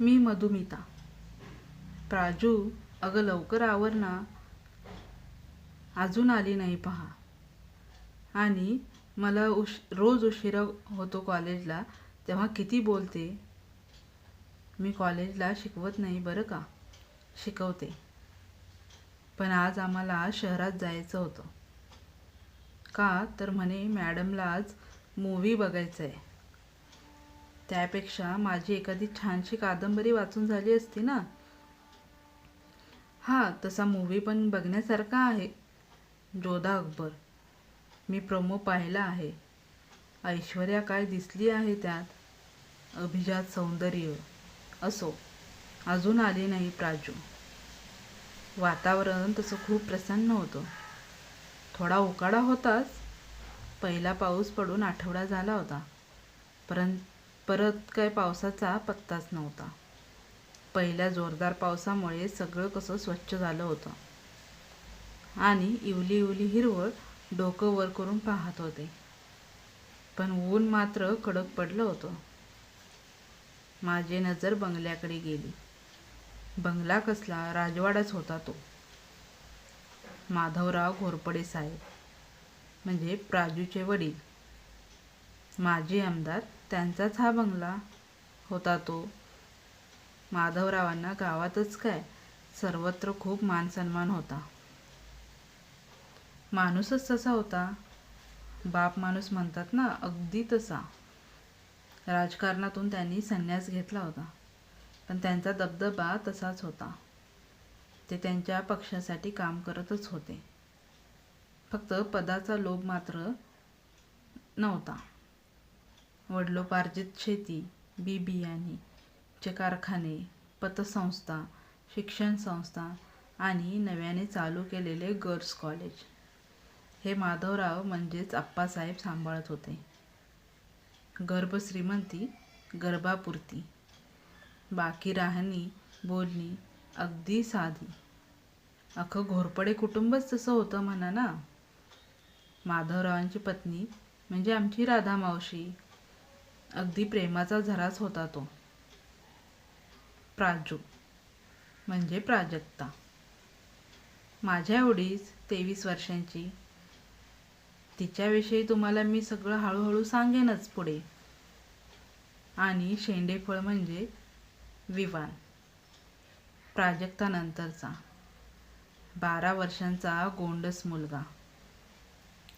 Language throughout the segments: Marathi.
मी मधुमिता. प्राजू अगं लवकर आवर ना. अजून आली नाही पहा. आणि मला उश रोज उशिरा होतो कॉलेजला तेव्हा किती बोलते? मी कॉलेजला शिकवत नाही बरं का? शिकवते. पण आज आम्हाला शहरात जायचं होतं. का? तर म्हणे मॅडमला आज मूवी बघायचं आहे त्यापेक्षा माझी एखादी छानशी कादंबरी वाचून झाली असती ना. हां तसा मूवी पण बघण्यासारखा आहे. जोधा अकबर. मी प्रोमो पाहिला आहे. ऐश्वर्या काय दिसली आहे त्यात? अभिजात सौंदर्य. असो अजून आली नाही प्राजू. वातावरण तसं खूप प्रसन्न होतं. थोडा उकाडा होताच. पहिला पाऊस पडून आठवडा झाला होता. परंत परत काय पावसाचा पत्ताच नव्हता. पहिल्या जोरदार पावसामुळे सगळं कसं स्वच्छ झालं होतं. आणि इवली इवली हिरवळ डोकं वर करून पाहत होते. पण ऊन मात्र कडक पडलं होतं. माझी नजर बंगल्याकडे गेली. बंगला कसला राजवाडाच होता तो. माधवराव घोरपडे साहेब म्हणजे प्राजूचे वडील. माजी आमदार त्यांचाच हा बंगला होता तो. माधवरावांना गावातच काय? सर्वत्र खूप मानसन्मान होता. माणूसच तसा होता. बाप माणूस म्हणतात ना अगदी तसा. राजकारणातून त्यांनी संन्यास घेतला होता. पण त्यांचा दबदबा तसाच होता. ते त्यांच्या पक्षासाठी काम करतच होते. फक्त पदाचा लोभ मात्र नव्हता. वडलोपार्जित शेती बी बियाणे चे कारखाने पतसंस्था शिक्षण संस्था आणि नव्याने चालू केलेले गर्ल्स कॉलेज. हे माधवराव म्हणजेच आप्पासाहेब सांभाळत होते. गर्भश्रीमंती गर्भापुरती. बाकी राहणी बोलणी अगदी साधी. अख्खं घोरपडे कुटुंबच तसं होतं म्हणा ना. माधवरावांची पत्नी म्हणजे आमची राधा मावशी अगदी प्रेमाचा झराच होता तो. प्राजू. म्हणजे प्राजक्ता. माझ्या एवढीच तेवीस वर्षांची. तिच्याविषयी तुम्हाला मी सगळं हळूहळू सांगेनच पुढे. आणि शेंडेफळ म्हणजे विवान. प्राजक्तानंतरचा. बारा वर्षांचा गोंडस मुलगा.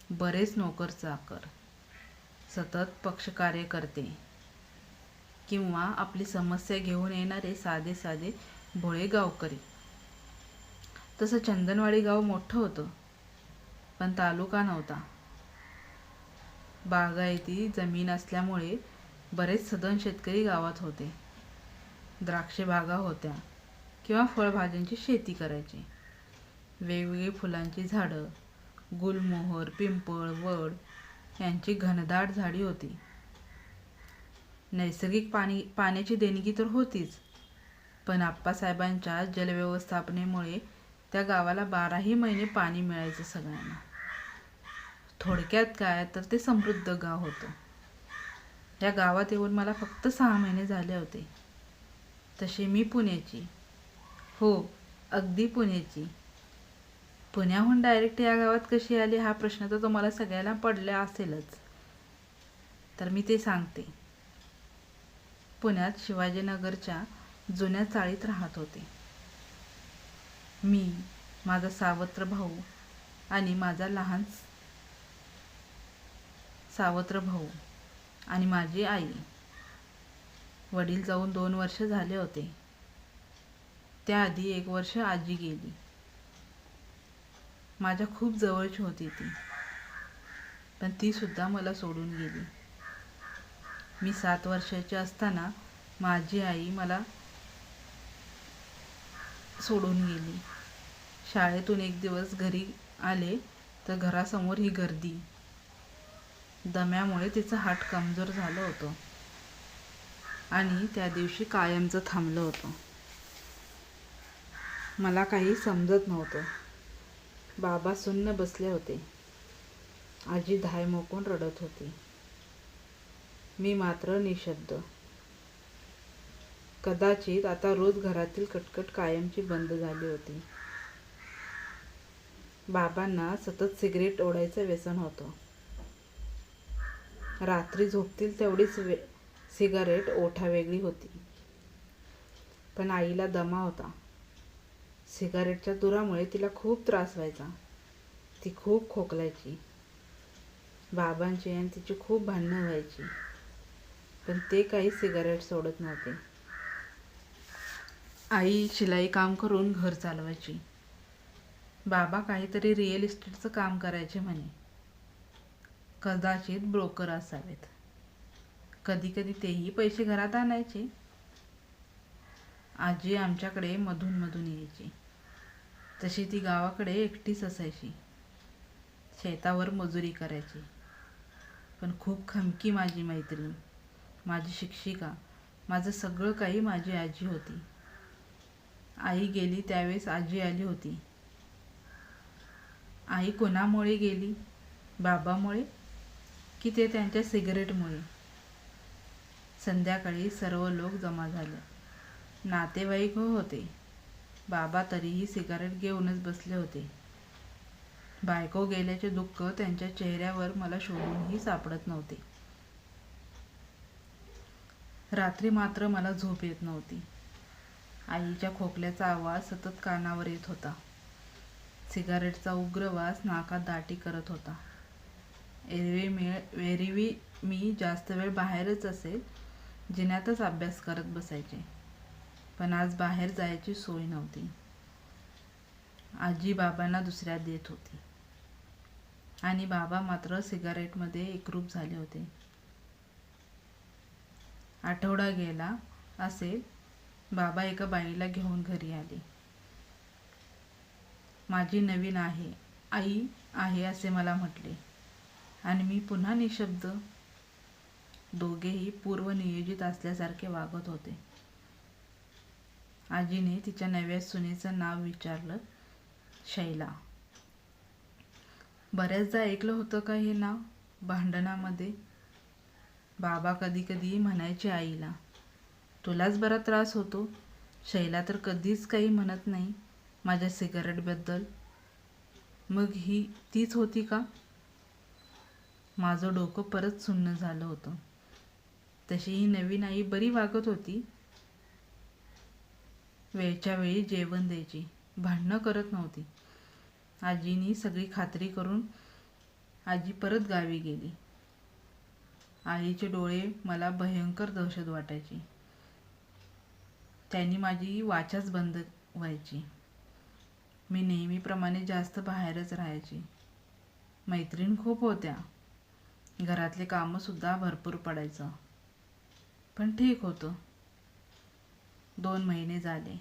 बरेच नोकर चाकर सतत पक्षकार्य करते. किंवा आपली समस्या घेऊन येणारे साधे साधे भोळे गावकरी. तसं चंदनवाडी गाव मोठं होतं पण तालुका नव्हता. बागायती जमीन असल्यामुळे बरेच सदन शेतकरी गावात होते. द्राक्षे बागा होत्या किंवा फळभाज्यांची शेती करायची. वेगवेगळी फुलांची झाडं गुलमोहर पिंपळ वड यांची घनदाट झाडी होती. नैसर्गिक पाणी पाण्याची देणगी तर होतीच पण आप्पासाहेबांच्या जलव्यवस्थापनेमुळे त्या गावाला बाराही महिने पाणी मिळायचं सगळ्यांना. थोडक्यात काय तर ते समृद्ध गाव होतं. या गावात येऊन मला फक्त सहा महिने झाले होते. तशी मी पुण्याची. हो अगदी पुण्याची. पुण्याहून डायरेक्ट या गावात कशी आली हा प्रश्न तर तुम्हाला सगळ्याला पडला असेलच. तर मी ते सांगते. पुण्यात शिवाजीनगरच्या जुन्या चाळीत राहत होते. मी माझा सावत्र भाऊ आणि माझा लहान सावत्र भाऊ आणि माझी आई वडील जाऊन दोन वर्ष झाले होते. त्याआधी एक वर्ष आजी गेली. माझ्या खूप जवळची होती ती. पण तीसुद्धा मला सोडून गेली. मी सात वर्षाची असताना माझी आई मला सोडून गेली. शाळेतून एक दिवस घरी आले तर घरासमोर ही गर्दी. दम्यामुळे तिचं हाट कमजोर झालं होतं. आणि त्या दिवशी कायमचं थांबलं होतं. मला काही समजत नव्हतं. बाबा सुन्न बसले होते. आजी धाय मोकून रडत होती. मी मात्र निशब्द. कदाचित आता रोज घरातील कटकट कायमची बंद झाली होती. बाबांना सतत सिगरेट ओढायचं व्यसन होतं. रात्री झोपतील तेवढीच वे सिगारेट ओठा वेगळी होती. पण आईला दमा होता. सिगारेटच्या धुरामुळे तिला खूप त्रास व्हायचा. ती खूप खोकलायची. बाबांची आणि तिची खूप भांडणं व्हायची. पण ते काही सिगारेट सोडत नव्हते. आई शिलाई काम करून घर चालवायची. बाबा काहीतरी रिअल इस्टेटचं काम करायचे म्हणे. कदाचित ब्रोकर असावेत. कधी कधी तेही पैसे घरात आणायचे. आजी आमच्याकडे मधून मधून यायची. तशी ती गावाकडे एकटीच असायची. शेतावर मजुरी करायची. पण खूप खमकी माझी मैत्रीण माझी शिक्षिका माझं सगळं काही माझी आजी होती. आई गेली त्यावेळेस आजी आली होती. आई कोणामुळे गेली? बाबामुळे? की ते त्यांच्या सिगरेटमुळे? संध्याकाळी सर्व लोक जमा झाले. नातेवाईक हो होते. बाबा तरीही सिगारेट घेऊनच बसले होते. बायको गेल्याचे दुःख त्यांच्या चेहऱ्यावर मला शोधूनही सापडत नव्हते. रात्री मात्र मला झोप येत नव्हती. आईच्या खोकल्याचा आवाज सतत कानावर येत होता. सिगारेटचा उग्र वास नाकात दाटी करत होता. एरवी मी एरवी मी जास्त वेळ बाहेरच असेल जिन्यातच अभ्यास करत बसायचे. पण आज बाहेर जायची सोय नव्हती. आजी बाबांना दुसऱ्या देत होती. आणि बाबा मात्र सिगारेटमध्ये एकरूप झाले होते. आठवडा गेला असेल बाबा एका बाईला घेऊन घरी आले. माझी नवीन आहे आई आहे असे मला म्हटले. आणि मी पुन्हा निशब्द. दोघेही पूर्वनियोजित असल्यासारखे वागत होते. आजीने तिच्या नव्या सुनेचं नाव विचारलं शैला. बऱ्याचदा ऐकलं होतं का हे नाव? भांडणामध्ये बाबा कधी कधी म्हणायचे आईला तुलाच बरा त्रास होतो. शैला तर कधीच काही म्हणत नाही माझ्या सिगारेटबद्दल. मग ही तीच होती का? माझं डोकं परत सुन्न झालं होतं. तशी ही नवीन आई बरी वागत होती. वेळच्या वेळी जेवण द्यायची. भांडणं करत नव्हती. आजीनी सगळी खात्री करून आजी परत गावी गेली. आईचे डोळे मला भयंकर दहशत वाटायची. त्यांनी माझी वाचाच बंद व्हायची. मी नेहमीप्रमाणे जास्त बाहेरच राहायची. मैत्रीण खूप होत्या. घरातले कामंसुद्धा भरपूर पडायचं. पण ठीक होतं. दोन महिने झाले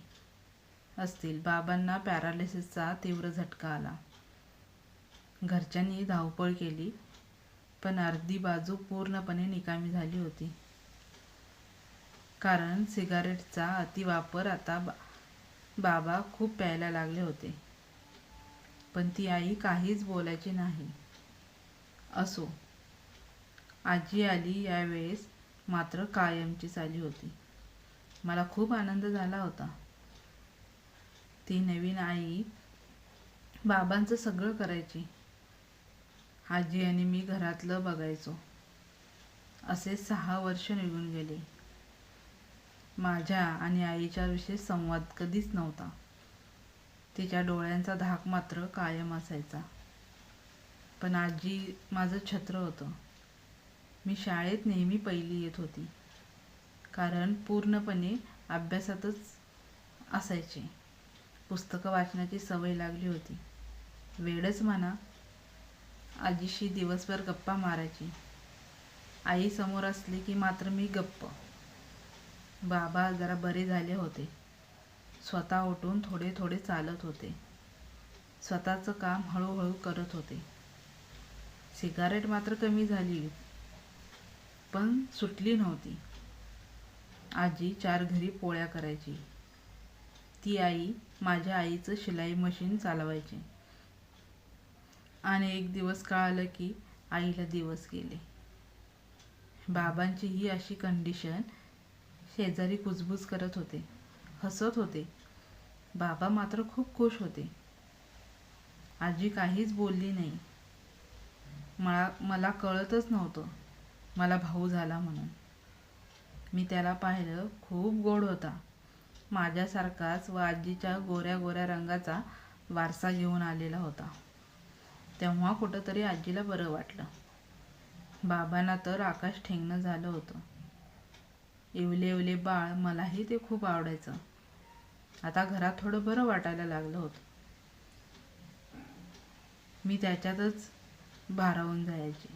असतील. बाबांना पॅरालिसिसचा तीव्र झटका आला. घरच्यांनी धावपळ केली पण अर्धी बाजू पूर्णपणे निकामी झाली होती. कारण सिगारेटचा अतिवापर आता बा बाबा खूप प्यायला लागले होते. पण ती आई काहीच बोलायची नाही. असो आजी आली यावेळेस मात्र कायमचीच आली होती. मला खूप आनंद झाला होता. ती नवीन आई बाबांचं सगळं करायची. आजी आणि मी घरातलं बघायचो. असे सहा वर्ष निघून गेले. माझ्या आणि आईच्या विशेष संवाद कधीच नव्हता. तिच्या डोळ्यांचा धाक मात्र कायम असायचा. पण आजी माझं छत्र होतं. मी शाळेत नेहमी पहिली येत होती. कारण पूर्णपणे अभ्यासातच असायचे. पुस्तकं वाचण्याची सवय लागली होती. वेळच म्हणा आजीशी दिवसभर गप्पा मारायची. आई समोर असली की मात्र मी गप्प. बाबा जरा बरे झाले होते. स्वतः उठून थोडे थोडे चालत होते. स्वतःचं काम हळूहळू करत होते. सिगारेट मात्र कमी झाली. पण सुटली नव्हती. आजी चार घरी पोळ्या करायची. ती आई माझ्या आईचं शिलाई मशीन चालवायची. आणि एक दिवस कळालं की आईला दिवस गेले. बाबांची ही अशी कंडिशन शेजारी कुजबूज करत होते. हसत होते. बाबा मात्र खूप खुश होते. आजी काहीच बोलली नाही. मला मला कळतच नव्हतं. मला भाऊ झाला म्हणून. मी त्याला पाहिलं खूप गोड होता. माझ्यासारखाच व आजीच्या गोऱ्या गोऱ्या रंगाचा वारसा घेऊन आलेला होता. तेव्हा कुठंतरी आजीला बरं वाटलं. बाबांना तर आकाश ठेंगणं झालं होतं. इवले इवले बाळ मलाही ते खूप आवडायचं. आता घरात थोडं बरं वाटायला लागलं होतं. मी त्याच्यातच भारावून जायचे.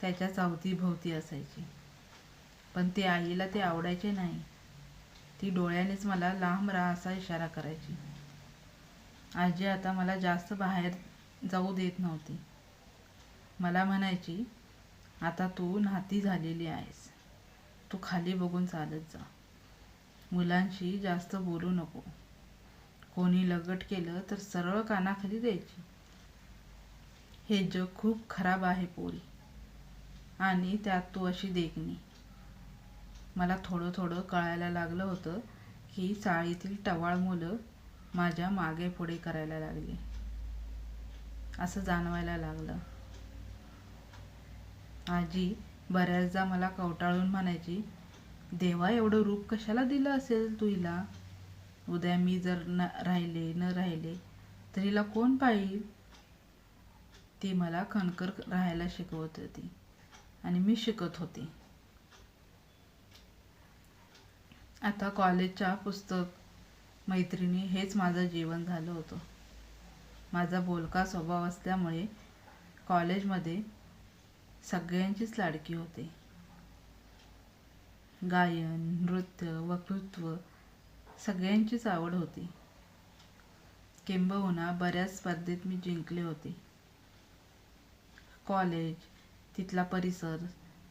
त्याच्या चावतीभोवती असायची. पण ते आईला ते आवडायचे नाही. ती डोळ्यानेच मला लांब राहा असा इशारा करायची. आजी आता मला जास्त बाहेर जाऊ देत नव्हती. मला म्हणायची आता तू नाती झालेली आहेस. तू खाली बघून चालत जा. मुलांशी जास्त बोलू नको. कोणी लगट केलं तर सरळ कानाखाली द्यायची. हे जग खूप खराब आहे पोरी. आणि त्यात तू अशी देखणी. मला थोडं थोडं कळायला लागलं होतं की चाळीतील टवाळ मुलं माझ्या मागे पुढे करायला लागली. असं जाणवायला लागलं. आजी बऱ्याचदा मला कवटाळून म्हणायची देवा एवढं रूप कशाला दिलं असेल तू हिला उद्या मी जर न राहिले न राहिले तर हिला कोण पाहिल? ती मला खणकर राहायला शिकवत होती आणि मी शिकत होते. आता कॉलेजच्या पुस्तक मैत्रिणी हेच माझं जीवन झालं होतं. माझा बोलका स्वभाव असल्यामुळे कॉलेजमध्ये सगळ्यांचीच लाडकी होते. गायन नृत्य वक्तृत्व सगळ्यांचीच आवड होती. किंबहुना बऱ्याच स्पर्धेत मी जिंकले होते. कॉलेज तिथला परिसर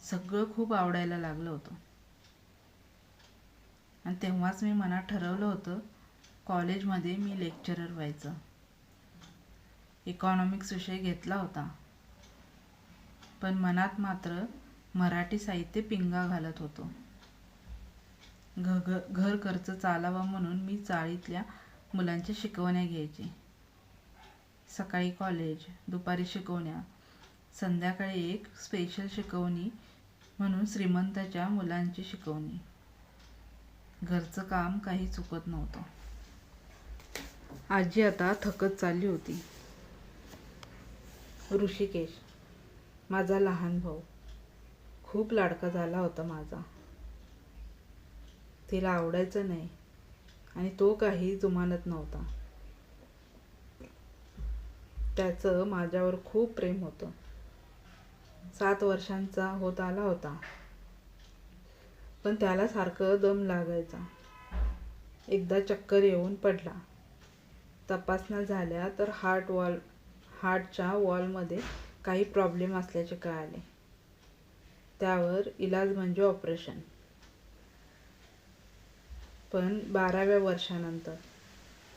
सगळं खूप आवडायला लागलं होतं. आणि तेव्हाच मी मनात ठरवलं होतं कॉलेजमध्ये मी लेक्चरर व्हायचं. इकॉनॉमिक्स विषय घेतला होता. पण मनात मात्र मराठी साहित्य पिंगा घालत होतो. घ घर खर्च चालावा म्हणून मी चाळीतल्या मुलांच्या शिकवण्या घ्यायची. सकाळी कॉलेज दुपारी शिकवण्या संध्याकाळी एक स्पेशल शिकवणी म्हणून श्रीमंताच्या मुलांची शिकवणी. घरचं काम काही चुकत नव्हतं. आजी आता थकत चालली होती. ऋषिकेश माझा लहान भाऊ. खूप लाडका झाला होता माझा. तिला आवडायचं नाही आणि तो काही जुमानत नव्हता. त्याचं माझ्यावर खूप प्रेम होतं. सात वर्षांचा होत आला होता. पण त्याला सारखं दम लागायचा. एकदा चक्कर येऊन पडला. तपासण्या झाल्या तर हार्ट वॉल हार्टच्या वॉलमध्ये काही प्रॉब्लेम असल्याचे कळाले. त्यावर इलाज म्हणजे ऑपरेशन. पण बाराव्या वर्षानंतर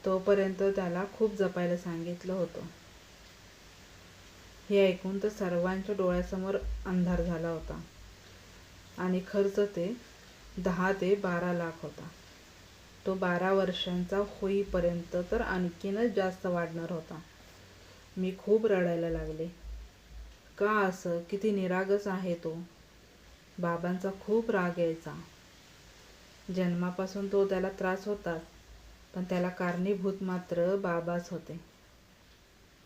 तोपर्यंत त्याला खूप जपायला सांगितलं होतं. हे ऐकून तर सर्वांच्या डोळ्यासमोर अंधार झाला होता. आणि खर्च ते दहा ते बारा लाख होता. तो बारा वर्षांचा होईपर्यंत तर आणखीनच जास्त वाढणार होता. मी खूप रडायला लागले. का असं? किती निरागस आहे तो. बाबांचा खूप राग यायचा. जन्मापासून तो त्याला त्रास होताच पण त्याला कारणीभूत मात्र बाबाच होते.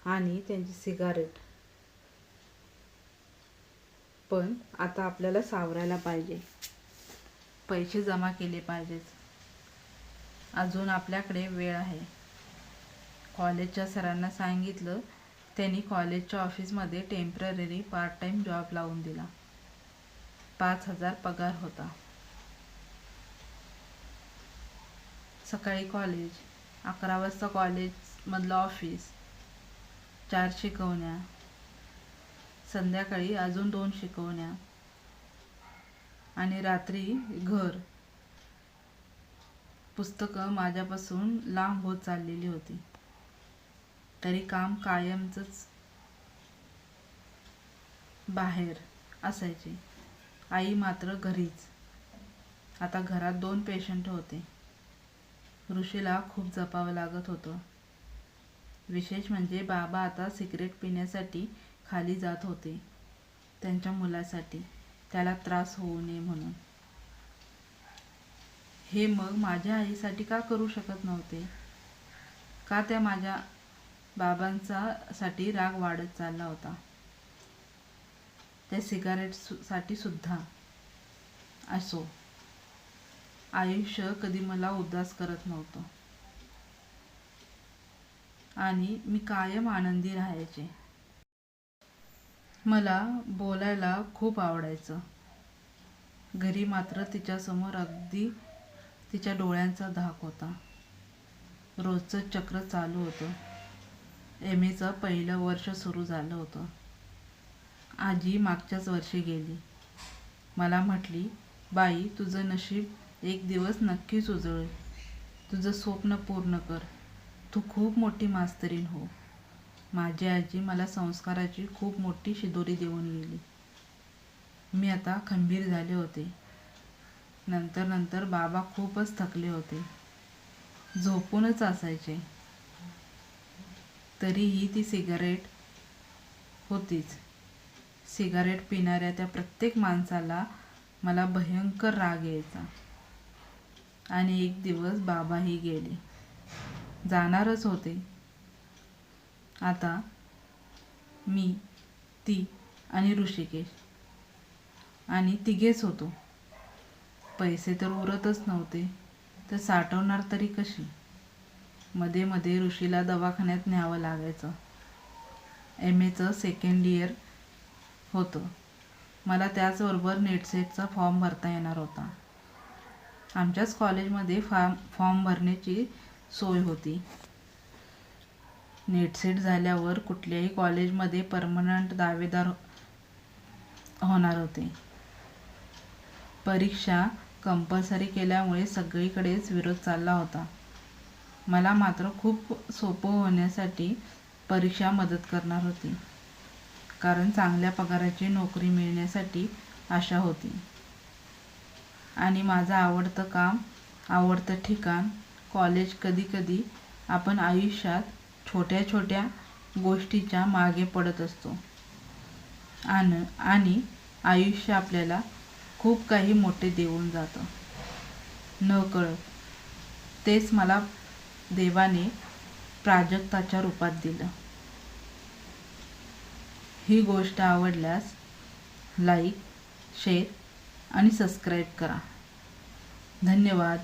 आणि त्यांची सिगारेट. पण आता आपल्याला सावरायला पाहिजे. पैसे जमा केले पाहिजेत. अजून आपल्याकडे वेळ आहे. कॉलेजच्या सरांना सांगितलं त्यांनी कॉलेजच्या ऑफिसमध्ये टेंपररी पार्ट टाईम जॉब लावून दिला. पाच हजार पगार होता. सकाळी कॉलेज अकरा वाजता कॉलेजमधलं ऑफिस चार शिकवण्या संध्याकाळी अजून दोन शिकवण्या आणि रात्री घर. पुस्तकं माझ्यापासून लांब होत चाललेली होती. तरी काम कायमचंच बाहेर असायचे. आई मात्र घरीच. आता घरात दोन पेशंट होते. ऋषीला खूप जपावं लागत होतं. विशेष म्हणजे बाबा आता सिगरेट पिण्यासाठी खाली जात होते. त्यांच्या मुलासाठी. त्याला त्रास होऊ नये म्हणून. हे मग माझ्या आईसाठी का करू शकत नव्हते? का त्या माझ्या बाबांचा साठी राग वाढत चालला होता? त्या सिगारेट सुद्धा. असो. आयुष्य कधी मला उदास करत नव्हतं. आणि मी कायम आनंदी राहायचे. मला बोलायला खूप आवडायचं. घरी मात्र तिच्यासमोर अगदी तिच्या डोळ्यांचा धाक होता. रोजचं चक्र चालू होतं. एम एचं पहिलं वर्ष सुरू झालं होतं. आजी मागच्याच वर्षी गेली. मला म्हटली बाई तुझं नशीब एक दिवस नक्कीच उजळेल. तुझं स्वप्न पूर्ण कर. तू खूप मोठी मास्तरीन हो. माझी आजी मला संस्काराची खूप मोठी शिदोरी देऊन गेली. मी आता खंबीर झाले होते. नंतर नंतर बाबा खूपच थकले होते. झोपूनच असायचे. तरीही ती सिगारेट होतीच. सिगारेट पिणाऱ्या त्या प्रत्येक माणसाला मला भयंकर राग यायचा. आणि एक दिवस बाबाही गेले. जाणारच होते. आता मी ती आणि ऋषिकेश आणि तिघेच होतो. पैसे तर उरतच नव्हते तर साठवणार तरी कशी? मध्ये मध्ये ऋषीला दवाखान्यात न्यावं लागायचं. एम एचं सेकंड इयर होतं. मला त्याचबरोबर नेटसेटचा फॉर्म भरता येणार होता. आमच्याच कॉलेजमध्ये फॉर्म फॉर्म भरण्याची सोय होती. नेटसेट झाल्यावर कुठल्याही कॉलेजमध्ये परमनंट दावेदार होणार होते. परीक्षा कंपल्सरी केल्यामुळे सगळीकडेच विरोध चालला होता. मला मात्र खूप सोपं होण्यासाठी परीक्षा मदत करणार होती. कारण चांगल्या पगाराची नोकरी मिळण्यासाठी आशा होती. आणि माझं आवडतं काम आवडतं ठिकाण कॉलेज कधीकधी आपण आयुष्यात छोट्या छोट्या गोष्टीच्या मागे पडत असतो. आणि आणि आयुष्य आपल्याला खूप काही मोठे देऊन जातं. न कळत तेच मला देवाने प्राजक्ताच्या रूपात दिलं. ही गोष्ट आवडल्यास लाईक शेअर आणि सबस्क्राईब करा. धन्यवाद.